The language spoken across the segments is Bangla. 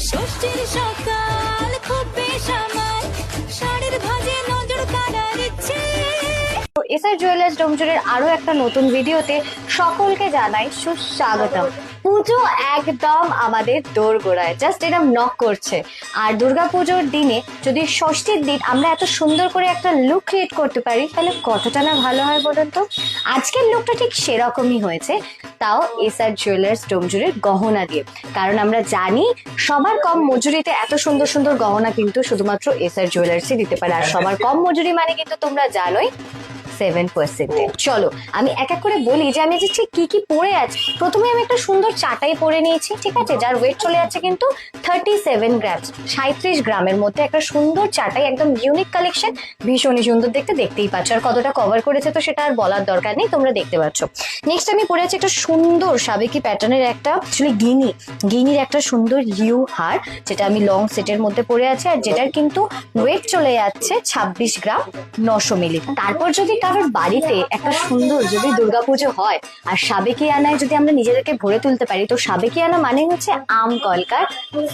ষষ্ঠীর সকাল খুব এসআর জুয়েলার্স ডোমজুরের আরও একটা নতুন ভিডিওতে সকলকে জানাই সুস্বাগতম। পুজো একদম আমাদের দোরগোড়ায় জাস্ট এরকম নক করছে। আর দুর্গাপুজোর দিনে যদি ষষ্ঠীর দিন আমরা এত সুন্দর করে একটা লুক ক্রিয়েট করতে পারি, তাহলে কতটা না ভালো হয় বলুন তো? আজকের লুকটা ঠিক সেরকমই হয়েছে, তাও এসআর জুয়েলার্স ডোমজুরের গহনা দিয়ে। কারণ আমরা জানি সবার কম মজুরিতে এত সুন্দর সুন্দর গহনা কিন্তু শুধুমাত্র এসআর জুয়েলার্সই দিতে পারে। আর সবার কম মজুরি মানে কিন্তু তোমরা জানোই সেভেন চলো, আমি এক এক করে বলি যে আমি যে ঠিক কি কি পরে আছি। প্রথমে আমি একটা সুন্দর চাটাই পরে নিয়েছি, ঠিক আছে? যার ওয়েট চলে যাচ্ছে কিন্তু থার্টি সেভেন সাঁত্রিশ গ্রামের মধ্যে একটা সুন্দর চাটাই, একদম ইউনিক কালেকশন ভীষণই সুন্দর দেখতে, দেখতেই পাচ্ছ। আর কতটা কভার করেছে তো সেটা আর বলার দরকার নেই, তোমরা দেখতে পাচ্ছ। নেক্সট আমি পরে আছি একটা সুন্দর সাবেকি প্যাটার্নের একটা গিনি, গিনির একটা সুন্দর ইউ হার, যেটা আমি লং সেটের মধ্যে পরে আছি, আর যেটার কিন্তু ওয়েট চলে যাচ্ছে ছাব্বিশ গ্রাম নশো মিলি। তারপর যদি কারোর বাড়িতে একটা সুন্দর যদি দুর্গাপুজো হয়, আর সাবেকি আনায় যদি আমরা নিজেদেরকে ভরে তুলতে পারি, তো সাবেকি আনা মানে হচ্ছে আম কলকার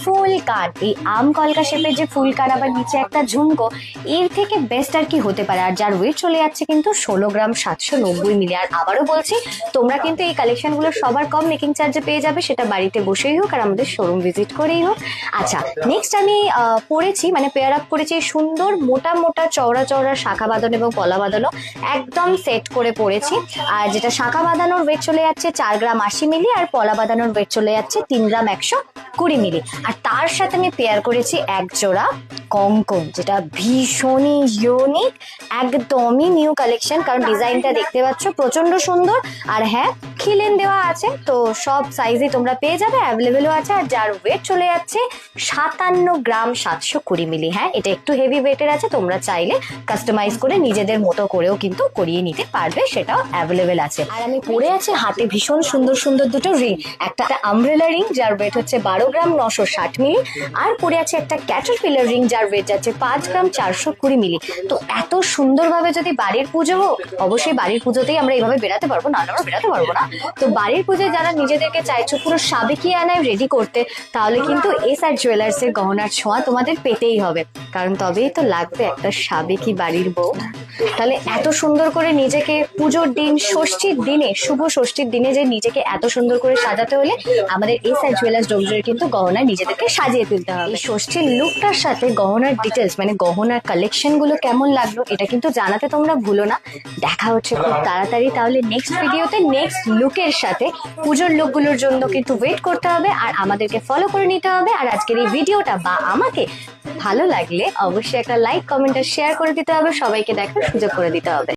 ফুল কাট এই আম কলকা শেপের যে ফুল কাট আবার নিচে একটা ঝুমকো, এর থেকে বেস্ট আর কি হতে পারে। আর যার ওয়েট চলে যাচ্ছে কিন্তু ষোলো গ্রাম সাতশো নব্বই মিলি। আর আবারও বলছি, তোমরা কিন্তু এই কালেকশনগুলো সবার কম মেকিং চার্জে পেয়ে যাবে, সেটা বাড়িতে বসেই হোক আর আমাদের শোরুম ভিজিট করেই হোক। আচ্ছা নেক্সট আমি পরেছি মানে পেয়ার আপ করেছি সুন্দর মোটা মোটা চওড়া চওড়া শাখা বাঁধানো এবং কলা বাঁধানো একদম সেট করে পড়েছি। আর যেটা শাঁখা বাঁধানোর ওয়েট চলে যাচ্ছে চার গ্রাম আশি মিলি আর পলা বাঁধানোর ওয়েট চলে যাচ্ছে তিন গ্রাম একশো কুড়ি মিলি। আর তার সাথে আমি পেয়ার করেছি এক জোড়া কঙ্কন যেটা ভীষণই ইউনিক একদমই নিউ কালেকশন কারণ ডিজাইনটা দেখতে পাচ্ছ প্রচণ্ড সুন্দর। আর হ্যাঁ খিলেন দেওয়া আছে, তো সব সাইজে তোমরা পেয়ে যাবে অ্যাভেলেবেলও আছে, আর যার ওয়েট চলে যাচ্ছে সাতান্ন গ্রাম সাতশো কুড়ি মিলি হ্যাঁ এটা একটু হেভি ওয়েটের আছে, তোমরা চাইলে কাস্টমাইজ করে নিজেদের মতো করেও কিন্তু করিয়ে নিতে পারবে, সেটাও অ্যাভেলেবেল আছে। আর আমি পরে আছি, হাতে ভীষণ সুন্দর সুন্দর দুটো রিং একটা আমব্রেলা রিং যার ওয়েট হচ্ছে বারো গ্রাম নশো ষাট মিলি আর পরে আছে একটা ক্যাটারপিলার রিং যার ওয়েট যাচ্ছে পাঁচ গ্রাম চারশো কুড়ি মিলি তো এত সুন্দরভাবে যদি বাড়ির পুজো অবশ্যই বাড়ির পুজোতেই আমরা এইভাবে বেরাতে পারব, না আমরা বেরাতে পারব না। তো বাড়ির পুজোয় যারা নিজেদেরকে চাইছো পুরো সাবেকি আনায় রেডি করতে, তাহলে কিন্তু এস আর জুয়েলার্স এর গহনার ছোঁয়া তোমাদের পেতেই হবে। কারণ তবেই তো লাগবে একটা সাবেকি বাড়ির বউ। তাহলে এত সুন্দর করে নিজেকে পুজোর দিন, ষষ্ঠীর দিনে, শুভ ষষ্ঠীর দিনে যে নিজেকে এত সুন্দর করে সাজাতে হলে আমাদের এস আর জুয়েলার্স ডোমজুরের কিন্তু গহনায় নিজেদেরকে সাজিয়ে তুলতে হবে। এই ষষ্ঠীর লুকটার সাথে গহনার ডিটেলস মানে গহনার কালেকশনগুলো কেমন লাগল এটা কিন্তু জানাতে তোমরা ভুলো না। দেখা হচ্ছে খুব তাড়াতাড়ি তাহলে নেক্সট ভিডিওতে নেক্সট লুকের সাথে। পুজোর লুকগুলোর জন্য কিন্তু ওয়েট করতে হবে আর আমাদেরকে ফলো করে নিতে হবে। আর আজকের এই ভিডিওটা বা আমাকে ভালো লাগলে অবশ্যই একটা লাইক কমেন্ট আর শেয়ার করে দিতে হবে। সবাইকে দেখার সুযোগ করে দিতে হবে।